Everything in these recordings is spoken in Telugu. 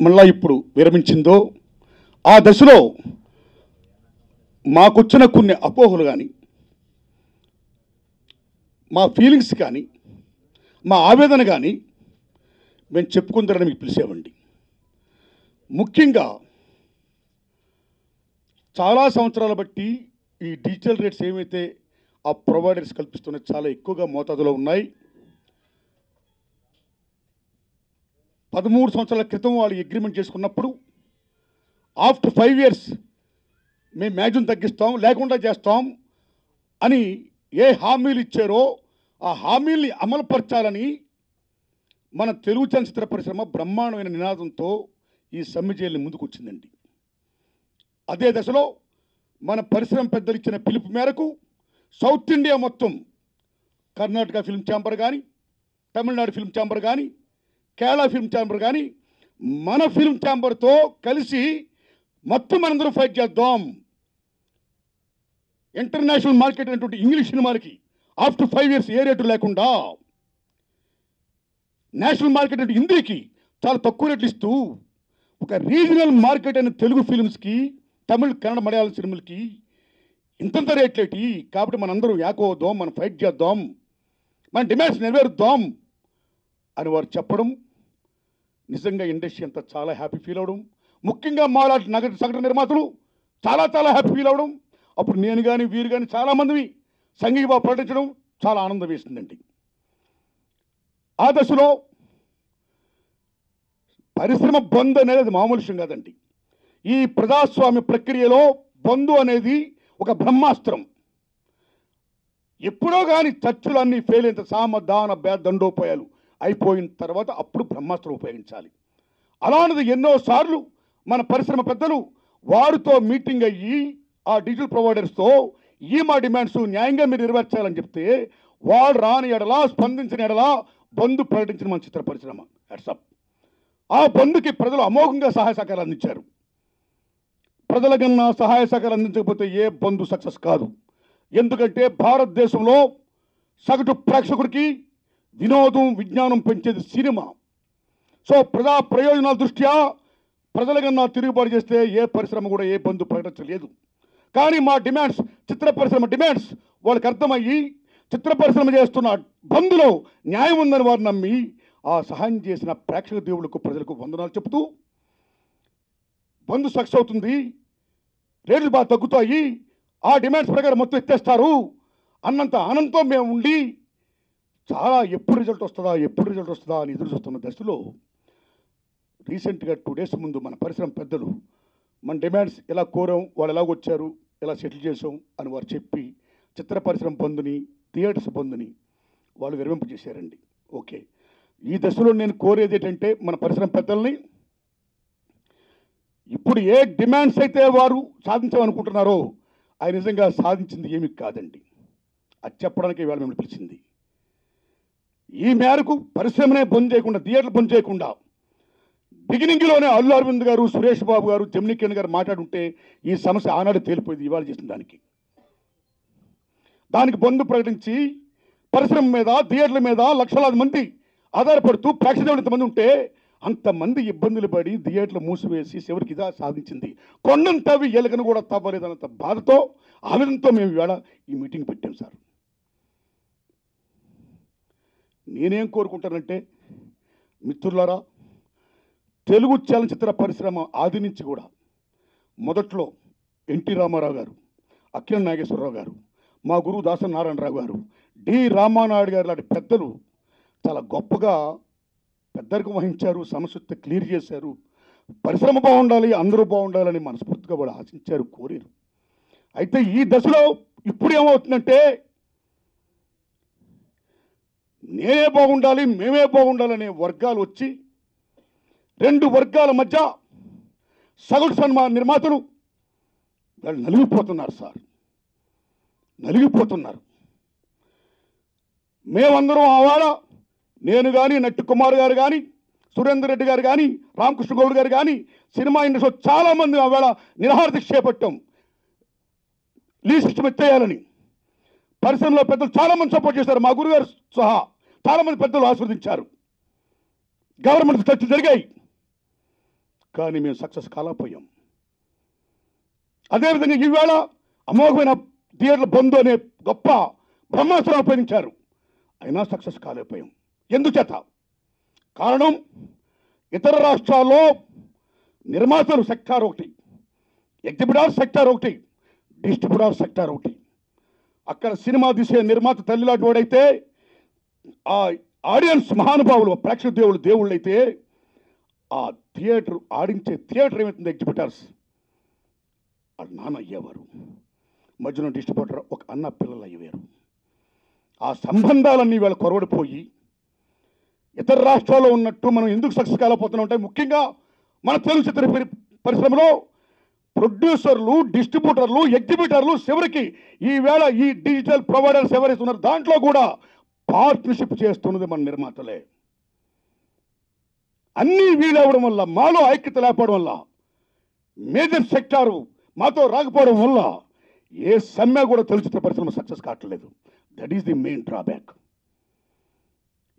మళ్ళా ఇప్పుడు విరమించిందో ఆ దశలో మాకొచ్చిన కొన్ని అపోహలు కానీ మా ఫీలింగ్స్ కానీ మా ఆవేదన కానీ మేము చెప్పుకుందరని మీకు పిలిచేవండి. ముఖ్యంగా చాలా సంవత్సరాల బట్టి ఈ డిజిటల్ రేట్స్ ఏమైతే ఆ ప్రొవైడర్స్ కల్పిస్తున్న చాలా ఎక్కువగా మోతాదులో ఉన్నాయి. పదమూడు సంవత్సరాల క్రితం వాళ్ళు అగ్రిమెంట్ చేసుకున్నప్పుడు ఆఫ్టర్ ఫైవ్ ఇయర్స్ మేము మ్యాక్సిమం తగ్గిస్తాం లేకుండా చేస్తాం అని ఏ హామీలు ఇచ్చారో ఆ హామీల్ని అమలుపరచాలని మన తెలుగు చలనచిత్ర పరిశ్రమ బ్రహ్మాండమైన నినాదంతో ఈ సమ్మె జైలు ముందుకొచ్చిందండి. అదే దశలో మన పరిశ్రమ పెద్దలు ఇచ్చిన పిలుపు మేరకు సౌత్ ఇండియా మొత్తం కర్ణాటక ఫిల్మ్ ఛాంబర్ కానీ తమిళనాడు ఫిల్మ్ ఛాంబర్ కానీ కేరళ ఫిల్మ్ ఛాంబర్ కానీ మన ఫిల్మ్ ఛాంబర్తో కలిసి మొత్తం మనందరం ఫైట్ చేద్దాం. ఇంటర్నేషనల్ మార్కెట్ అనేటువంటి ఇంగ్లీష్ సినిమాలకి ఆఫ్టర్ ఫైవ్ ఇయర్స్ ఏ రేటు లేకుండా నేషనల్ మార్కెట్ అంటే హిందీకి చాలా తక్కువ రేట్లు ఇస్తూ ఒక రీజనల్ మార్కెట్ అయిన తెలుగు ఫిల్మ్స్కి తమిళ్ కన్నడ మలయాళం సినిమాలకి ఇంతంత రేట్లేటి కాబట్టి మనందరం యాకోవద్దాం మనం ఫైట్ చేద్దాం మన డిమాండ్స్ నెరవేరుద్దాం అని వారు చెప్పడం నిజంగా ఇండస్ట్రీ అంతా చాలా హ్యాపీ ఫీల్ అవడం. ముఖ్యంగా మాలాంటి నగర సగటు నిర్మాతలు చాలా చాలా హ్యాపీ ఫీల్ అవడం. అప్పుడు నేను కానీ వీరు కానీ చాలామంది సంఘీభావ ప్రకటించడం చాలా ఆనందం వేసిందండి. ఆ దశలో పరిశ్రమ బంద్ అనేది మామూలు విషయం కాదండి. ఈ ప్రజాస్వామ్య ప్రక్రియలో బంధు అనేది ఒక బ్రహ్మాస్త్రం. ఎప్పుడో కానీ చర్చలు అన్నీ ఫెయిల్ అయిన సామ దాన దండోపాయాలు అయిపోయిన తర్వాత అప్పుడు బ్రహ్మాస్త్రం ఉపయోగించాలి. అలాంటిది ఎన్నోసార్లు మన పరిశ్రమ పెద్దలు వారితో మీటింగ్ అయ్యి ఆ డిజిటల్ ప్రొవైడర్స్తో ఈ మా డిమాండ్స్ న్యాయంగా మీరు నెరవేర్చాలని చెప్తే వాడు రాని ఎడలా స్పందించిన ఎడలా బంధు ప్రకటించిన మన చిత్ర పరిశ్రమ. హెడ్సప్ ఆ బంధుకి ప్రజలు అమోఘంగా సహాయ సహకారాలు అందించారు. ప్రజల కన్నా సహాయ సహకారం అందించకపోతే ఏ బంధు సక్సెస్ కాదు. ఎందుకంటే భారతదేశంలో సగటు ప్రేక్షకుడికి వినోదం విజ్ఞానం పెంచేది సినిమా. సో ప్రజా ప్రయోజనాల దృష్ట్యా ప్రజల కన్నా తిరుగుబాటు చేస్తే ఏ పరిశ్రమ కూడా ఏ బంధు ప్రకటించలేదు. కానీ మా డిమాండ్స్ చిత్ర పరిశ్రమ డిమాండ్స్ వాళ్ళకి అర్థమయ్యి చిత్ర పరిశ్రమ చేస్తున్న బంధులో న్యాయం ఉందని వారు నమ్మి ఆ సహాయం చేసిన ప్రేక్షక దేవులకు ప్రజలకు వందనాలు చెబుతూ బంధు సక్సెస్ అవుతుంది. రేట్లు బాగా తగ్గుతాయి. ఆ డిమాండ్స్ ప్రకారం మొత్తం ఎత్తేస్తారు. అన్నంత ఆనందంతో మేము ఉండి చాలా ఎప్పుడు రిజల్ట్ వస్తుందా ఎప్పుడు రిజల్ట్ వస్తుందా అని ఎదురు చూస్తున్న దశలో రీసెంట్గా టూ డేస్ ముందు మన పరిశ్రమ పెద్దలు మన డిమాండ్స్ ఎలా కోరాం వాళ్ళు ఎలా వచ్చారు ఎలా సెటిల్ చేసాం అని వారు చెప్పి చిత్ర పరిశ్రమ బంధుని థియేటర్స్ బంధుని వాళ్ళు విరమింపు చేశారండి ఓకే. ఈ దశలో నేను కోరేది ఏంటంటే మన పరిశ్రమ పెద్దల్ని ఇప్పుడు ఏ డిమాండ్స్ అయితే వారు సాధించాలనుకుంటున్నారో అది నిజంగా సాధించింది ఏమి కాదండి. అది చెప్పడానికి ఇవాళ మిమ్మల్ని పిలిచింది. ఈ మేరకు పరిశ్రమనే బంద్ చేయకుండా థియేటర్లు బంద్ చేయకుండా బిగినింగ్లోనే అల్లు అరవింద్ గారు సురేష్ బాబు గారు జమినీ గారు మాట్లాడుంటే ఈ సమస్య ఆనాడు తేలిపోయింది ఇవాళ చేసిన దానికి. దానికి బంద్ ప్రకటించి పరిశ్రమ మీద థియేటర్ల మీద లక్షలాది మంది ఆధారపడుతూ ప్రేక్షకులు ఇంతమంది ఉంటే అంతమంది ఇబ్బందులు పడి థియేటర్లు మూసివేసి చివరికి ఇదా సాధించింది. కొండంతవి ఎలుకను కూడా తవ్వలేదన్నంత బాధతో ఆవేదనతో మేము ఇవాళ ఈ మీటింగ్ పెట్టాం సార్. నేనేం కోరుకుంటానంటే మిత్రులారా తెలుగు చలనచిత్ర పరిశ్రమ ఆది నుంచి కూడా మొదట్లో ఎన్టీ రామారావు గారు అఖిల నాగేశ్వరరావు గారు మా గురువు దాసనారాయణరావు గారు డి రామానాయుడు గారు లాంటి పెద్దలు చాలా గొప్పగా పెద్దరికి వహించారు సమస్య క్లియర్ చేశారు. పరిశ్రమ బాగుండాలి అందరూ బాగుండాలని మనస్ఫూర్తిగా వాళ్ళు ఆశించారు కోరారు. అయితే ఈ దశలో ఇప్పుడు ఏమవుతుందంటే నేనే బాగుండాలి మేమే బాగుండాలనే వర్గాలు వచ్చి రెండు వర్గాల మధ్య సగటు సన్మా నిర్మాతలు వాళ్ళు నలిగిపోతున్నారు సార్. నలిగిపోతున్నారు. మేమందరం ఆవాడ నేను కానీ నట్టు కుమార్ గారు కానీ సురేందర్ రెడ్డి గారు కానీ రామకృష్ణ గౌడ్ గారు కానీ సినిమా ఇండస్ట్రీలో చాలామంది ఆవేళ నిరహార దీక్ష చేపట్టాం. లీస్ట్ చేయాలని పరిశ్రమలో పెద్దలు చాలామంది సపోర్ట్ చేశారు. మా గురుగారు సహా చాలామంది పెద్దలు ఆశీర్వదించారు. గవర్నమెంట్ చర్చలు జరిగాయి. కానీ మేము సక్సెస్ కాలేకపోయాం. అదేవిధంగా ఈవేళ అమోఘమైన థియేటర్ల బంధు అనే గొప్ప బ్రహ్మాస్త్రం ఉపయోగించారు అయినా సక్సెస్ కాలేకపోయాం. ఎందుచేత? కారణం ఇతర రాష్ట్రాల్లో నిర్మాతలు సెక్టార్ ఒకటి ఎగ్జిబిటార్ సెక్టార్ ఒకటి డిస్ట్రిబ్యూటర్ సెక్టార్ ఒకటి. అక్కడ సినిమా తీసే నిర్మాత తల్లిలాంటి వాడైతే ఆ ఆడియన్స్ మహానుభావులు ప్రేక్షక దేవుళ్ళు దేవుళ్ళు అయితే ఆ థియేటర్ ఆడించే థియేటర్ ఏమవుతుంది ఎగ్జిబిటర్స్ ఆ నాన్న అయ్యేవారు. మధ్యలో డిస్ట్రిబ్యూటర్ ఒక అన్న పిల్లలు అయ్యేవారు. ఆ సంబంధాలన్నీ వీళ్ళ కొరవడిపోయి ఇతర రాష్ట్రాల్లో ఉన్నట్టు మనం ఎందుకు సక్సెస్ కాలేకపోతున్నాం అంటే ముఖ్యంగా మన తెలుగు చిత్ర పరిశ్రమలో ప్రొడ్యూసర్లు డిస్ట్రిబ్యూటర్లు ఎగ్జిబిటర్లు చివరికి ఈవేళ ఈ డిజిటల్ ప్రొవైడర్స్ ఎవరైతే ఉన్నారో దాంట్లో కూడా పార్ట్నర్షిప్ చేస్తున్నది మన నిర్మాతలే. అన్నీ వీలవడం వల్ల మాలో ఐక్యత లేకపోవడం వల్ల మేజర్ సెక్టారు మాతో రాకపోవడం వల్ల ఏ సమ్మె కూడా తెలుసు పరిశ్రమ సక్సెస్ కావట్లేదు. That is the main drawback.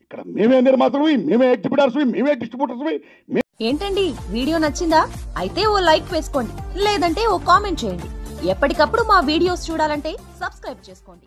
ఇక్కడ మేమే నిర్మాతలు మేమే ఎగ్జిబిటర్స్ మేమే డిస్ట్రిబ్యూటర్స్ ఏంటండి? వీడియో నచ్చిందా? అయితే ఓ లైక్ వేసుకోండి. లేదంటే ఓ కామెంట్ చేయండి. ఎప్పటికప్పుడు మా వీడియోస్ చూడాలంటే సబ్స్క్రైబ్ చేసుకోండి.